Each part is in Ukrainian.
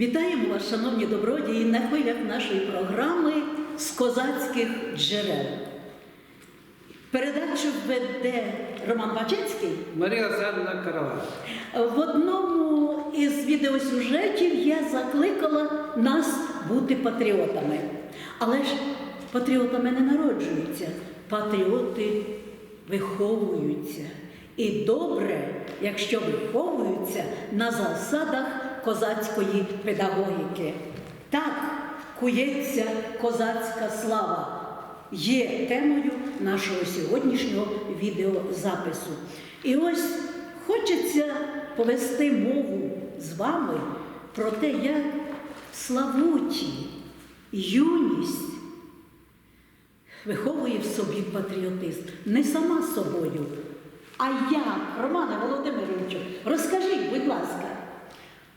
Вітаємо вас, шановні добродії, на хвилях нашої програми з козацьких джерел. Передачу веде Роман Бачинський. Марія Олександровна Каравай. В одному із відеосюжетів я закликала нас бути патріотами. Але ж патріотами не народжуються, патріоти виховуються. І добре, якщо виховуються на засадах козацької педагогіки. Так кується козацька слава є темою нашого сьогоднішнього відеозапису. І ось хочеться повести мову з вами про те, як Славуті юність виховує в собі патріотизм. Не сама собою, а як, Романе Володимировичу, розкажіть, будь ласка.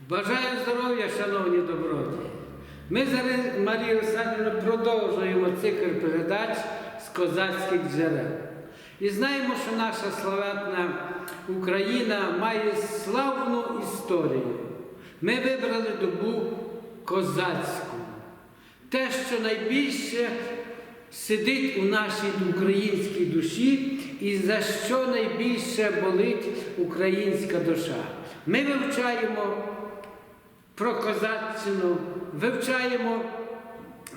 Бажаю здоров'я, шановні доброті. Ми зараз, Марія Олександрівна, продовжуємо цикл передач з козацьких джерел. І знаємо, що наша славетна Україна має славну історію. Ми вибрали добу козацьку. Те, що найбільше сидить у нашій українській душі і за що найбільше болить українська душа. Ми вивчаємо про козаччину, вивчаємо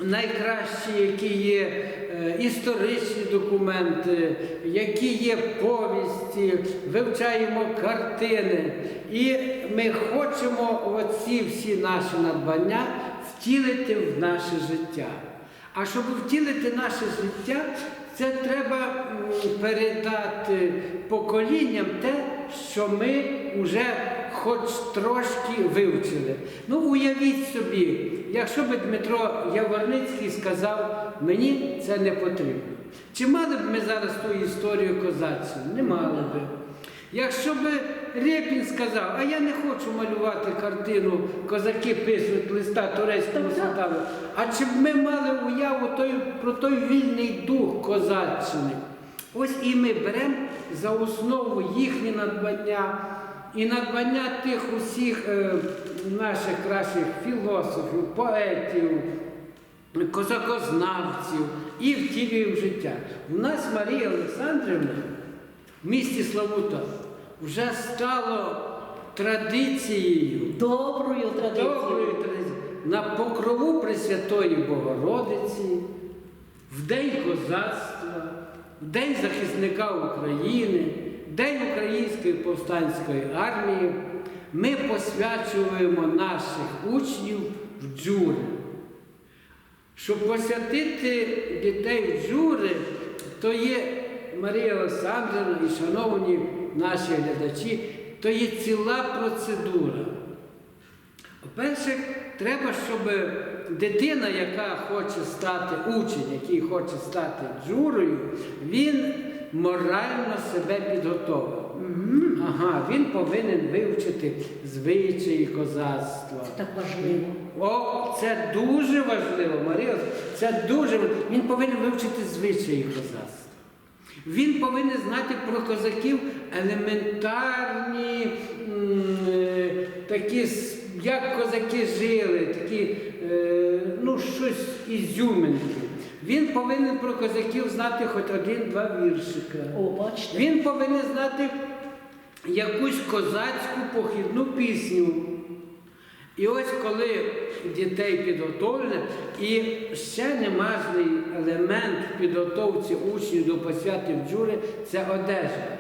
найкращі, які є е, історичні документи, які є повісті, вивчаємо картини. І ми хочемо оці всі наші надбання втілити в наше життя. А щоб втілити наше життя, це треба передати поколінням те, що ми вже хоч трошки вивчили. Ну, уявіть собі, якщо би Дмитро Яворницький сказав, мені це не потрібно. Чи мали б ми зараз ту історію козацьку? Не мали би. Якщо б Рєпін сказав, а я не хочу малювати картину Козаки пишуть листа турецькому султану, а чи б ми мали уяву той, про той вільний дух козаччини? Ось і ми беремо за основу їхні надбання і надбання тих усіх е, наших кращих філософів, поетів, козакознавців і втілюємо життя. У нас Марія Олександрівна в місті Славута вже стало традицією, Доброю традицією. доброю традицією, на покрову Пресвятої Богородиці, в День козацтва, День захисника України, День Української повстанської армії ми посвячуємо наших учнів в джури. Щоб посвятити дітей в джури, то є Марія Олександрівна і шановні наші глядачі, то є ціла процедура. По-перше, треба, щоб дитина, яка хоче стати учень, який хоче стати джурою, він морально себе підготовив. Ага, він повинен вивчити звичаї козацтва. Це так важливо. О, це дуже важливо, Марія. Це дуже важливо. Він повинен вивчити звичаї козацтва. Він повинен знати про козаків елементарні м, е, такі, як козаки жили, такі, е, ну, щось ізюминки. Він повинен про козаків знати хоч один-два віршика. О, бачите. Він повинен знати якусь козацьку похідну пісню. І ось коли дітей підготовлено, і ще немажний елемент в підготовці учнів до посвяти в джури це одежа.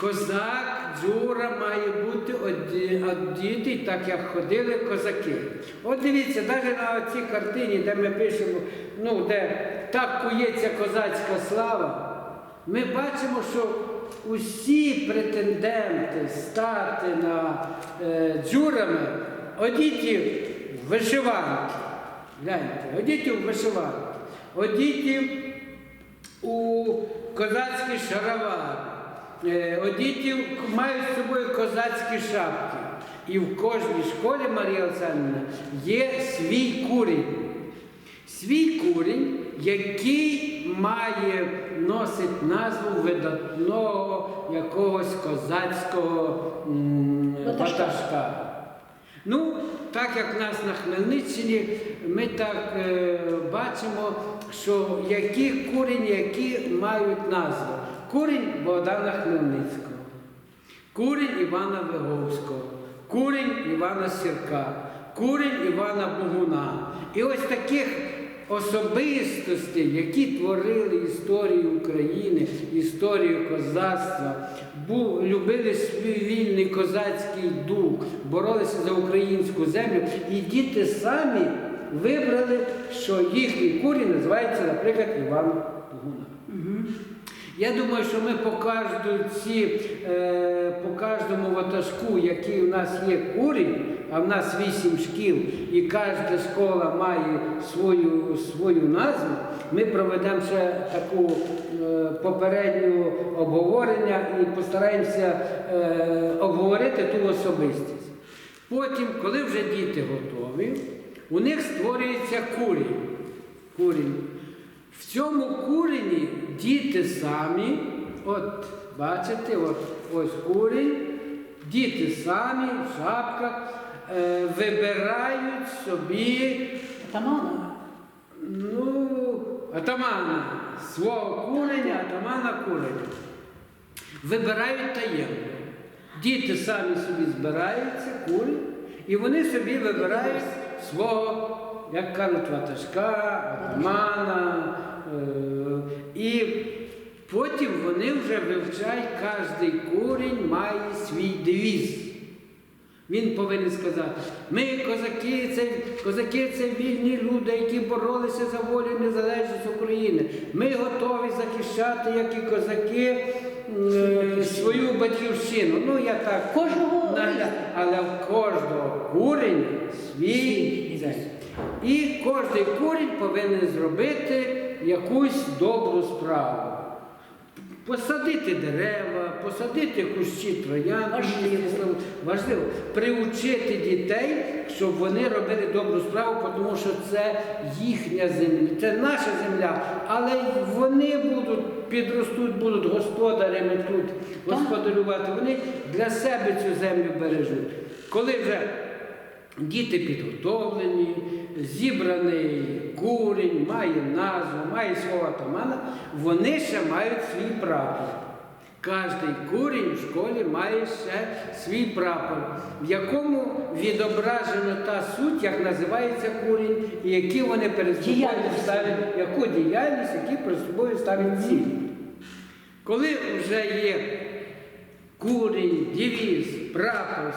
Козак, джура має бути оді- одітий, так як ходили козаки. От дивіться, навіть на цій картині, де ми пишемо, ну, де так кується козацька слава, ми бачимо, що усі претенденти стати на е, джурами одіті в вишиванки. Гляньте, одіті в вишиванки, одіті у козацькі шаровари, е, одіті мають з собою козацькі шапки. І в кожній школі Марія Олександрівна є свій курінь. Свій курінь, який має, носить назву видатного якогось козацького ватажка. Ну, так як в нас на Хмельниччині, ми так е, бачимо, що які курені, які мають назву. Курінь Богдана Хмельницького, курінь Івана Виговського, курінь Івана Сірка, курінь Івана Богуна. І ось таких особистостей, які творили історію України, історію козацтва, бу- любили свій вільний козацький дух, боролися за українську землю. І діти самі вибрали, що їхній курінь називається, наприклад, Іван Богуна. Я думаю, що ми по кожному ці, е, по кожному ватажку, який у нас є курінь, а в нас вісім шкіл, і кожна школа має свою, свою назву, ми проведемо ще таку е, попередню обговорення і постараємося е, обговорити ту особистість. Потім, коли вже діти готові, у них створюється курінь. курінь. В цьому курені діти самі, от бачите, от, ось курінь, діти самі в шапках е, вибирають собі Тамана. ну, атамана свого куреня, атамана куреня. Вибирають таємно. Діти самі собі збираються, курі, і вони собі вибирають свого, як кажуть, ватажка, атамана. Е- потім вони вже вивчають, кожний курінь має свій девіз. Він повинен сказати, ми козаки, це козаки це вільні люди, які боролися за волю і незалежність України. Ми готові захищати, як і козаки, свою батьківщину. Ну я так Кожного але в кожного куреня свій. І кожний курінь повинен зробити якусь добру справу. Посадити дерева, посадити кущі троян. Важливо. Важливо приучити дітей, щоб вони робили добру справу, тому що це їхня земля, це наша земля, але вони будуть підростуть, будуть господарями тут господарювати. Вони для себе цю землю бережуть. Коли вже Діти підготовлені, зібраний курінь, має назву, має свого атамана, вони ще мають свій прапор. Кожний курінь в школі має ще свій прапор, в якому відображена та суть, як називається курінь, і які вони перед собою ставлять, яку діяльність, які перед собою ставлять цілі. Коли вже є курінь, дівіз, прапор,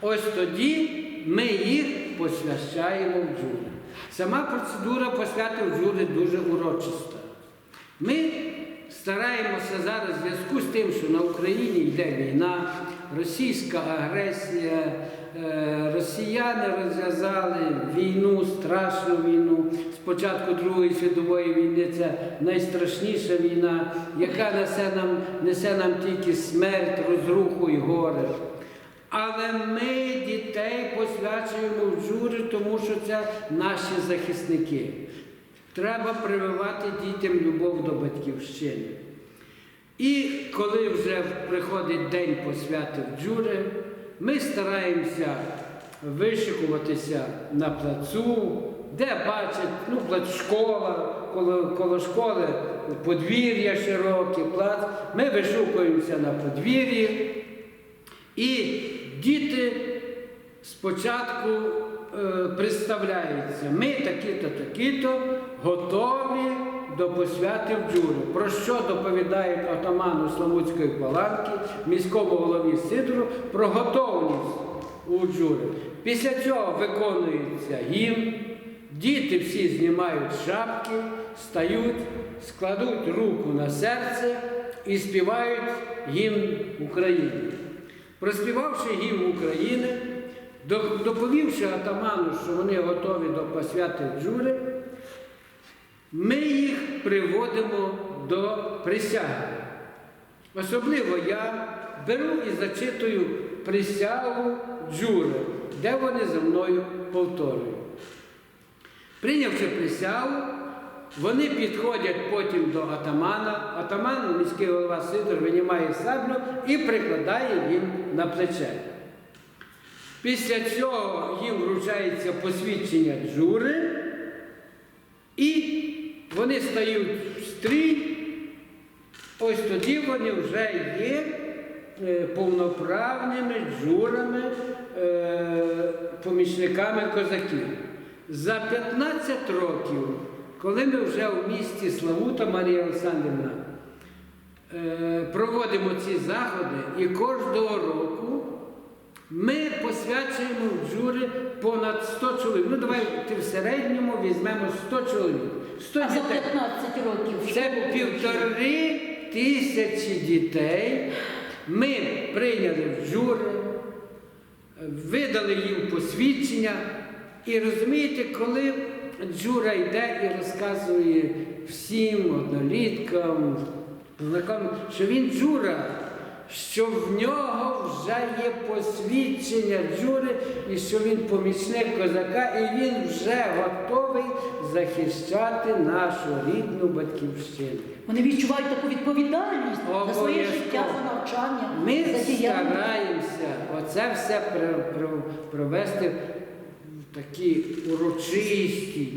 ось тоді ми їх посвящаємо в джури. Сама процедура посвяти в джури дуже урочиста. Ми стараємося зараз в зв'язку з тим, що на Україні йде війна, російська агресія, е, росіяни розв'язали війну, страшну війну. Спочатку Другої світової війни це найстрашніша війна, яка несе нам, несе нам тільки смерть, розруху і горе. Але ми дітей посвячуємо в жури, тому що це наші захисники. Треба прививати дітям любов до батьківщини. І коли вже приходить день посвяти в джури, ми стараємося вишикуватися на плацу, де бачать, ну, плац, школа, коло, коло школи подвір'я широке, плац. Ми вишукуємося на подвір'ї. І діти спочатку е, представляються, ми такі-то, такі-то готові до посвяти в джуру. Про що доповідають отаману Славутської паланки, міському голові Сидору про готовність у джури. Після цього виконується гімн, діти всі знімають шапки, стають, складуть руку на серце і співають гімн України. Проспівавши гімн України, доповівши атаману, що вони готові до посвяти джури, ми їх приводимо до присяги. Особливо я беру і зачитую присягу джури, де вони за мною повторюють. Прийнявши присягу, вони підходять потім до атамана. Атаман, міський голова Сидор, винімає саблю і прикладає їм на плече. Після цього їм вручається посвідчення джури, і вони стають в стрій. Ось тоді вони вже є е, повноправними джурами, е, помічниками козаків. За 15 років, коли ми вже у місті Славута Марія Олександрівна е, проводимо ці заходи, і кожного року ми посвячуємо в джури понад 100 чоловік. Ну, давайте в середньому візьмемо 100 чоловік. 100 А за 15 років Це півтори тисячі дітей. Ми прийняли в жури, видали їм посвідчення. І розумієте, коли джура йде і розказує всім одноліткам, знайомим, що він джура, що в нього вже є посвідчення джури, і що він помічник козака, і він вже готовий захищати нашу рідну батьківщину. Вони відчувають таку відповідальність за своє життя, за навчання, Ми за стараємося оце все провести такій урочистій,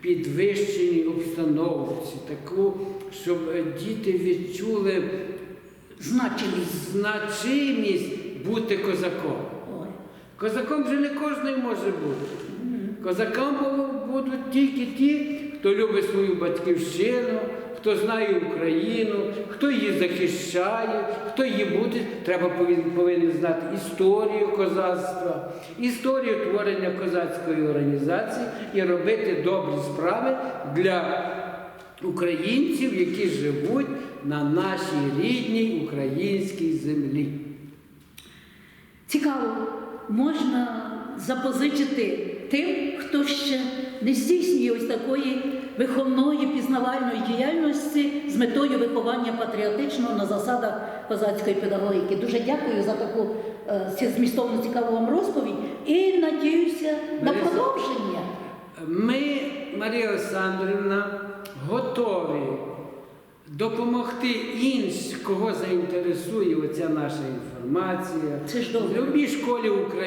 підвищеній обстановці, таку, щоб діти відчули Значимість. значимість бути козаком. Козаком же не кожен може бути. Козаком будуть тільки ті, хто любить свою батьківщину, хто знає Україну, хто її захищає, хто її буде. Треба повин- повинен знати історію козацтва, історію творення козацької організації і робити добрі справи для українців, які живуть на нашій рідній українській землі. Цікаво, можна запозичити тим, хто ще не здійснює ось такої виховної пізнавальної діяльності з метою виховання патріотичного на засадах козацької педагогіки. Дуже дякую за таку е, змістовну цікаву вам розповідь і надіюся на продовження. Ми, Марія Олександрівна, готові допомогти іншим, кого заінтересує оця наша інформація. Це ж добре. В любій школі України.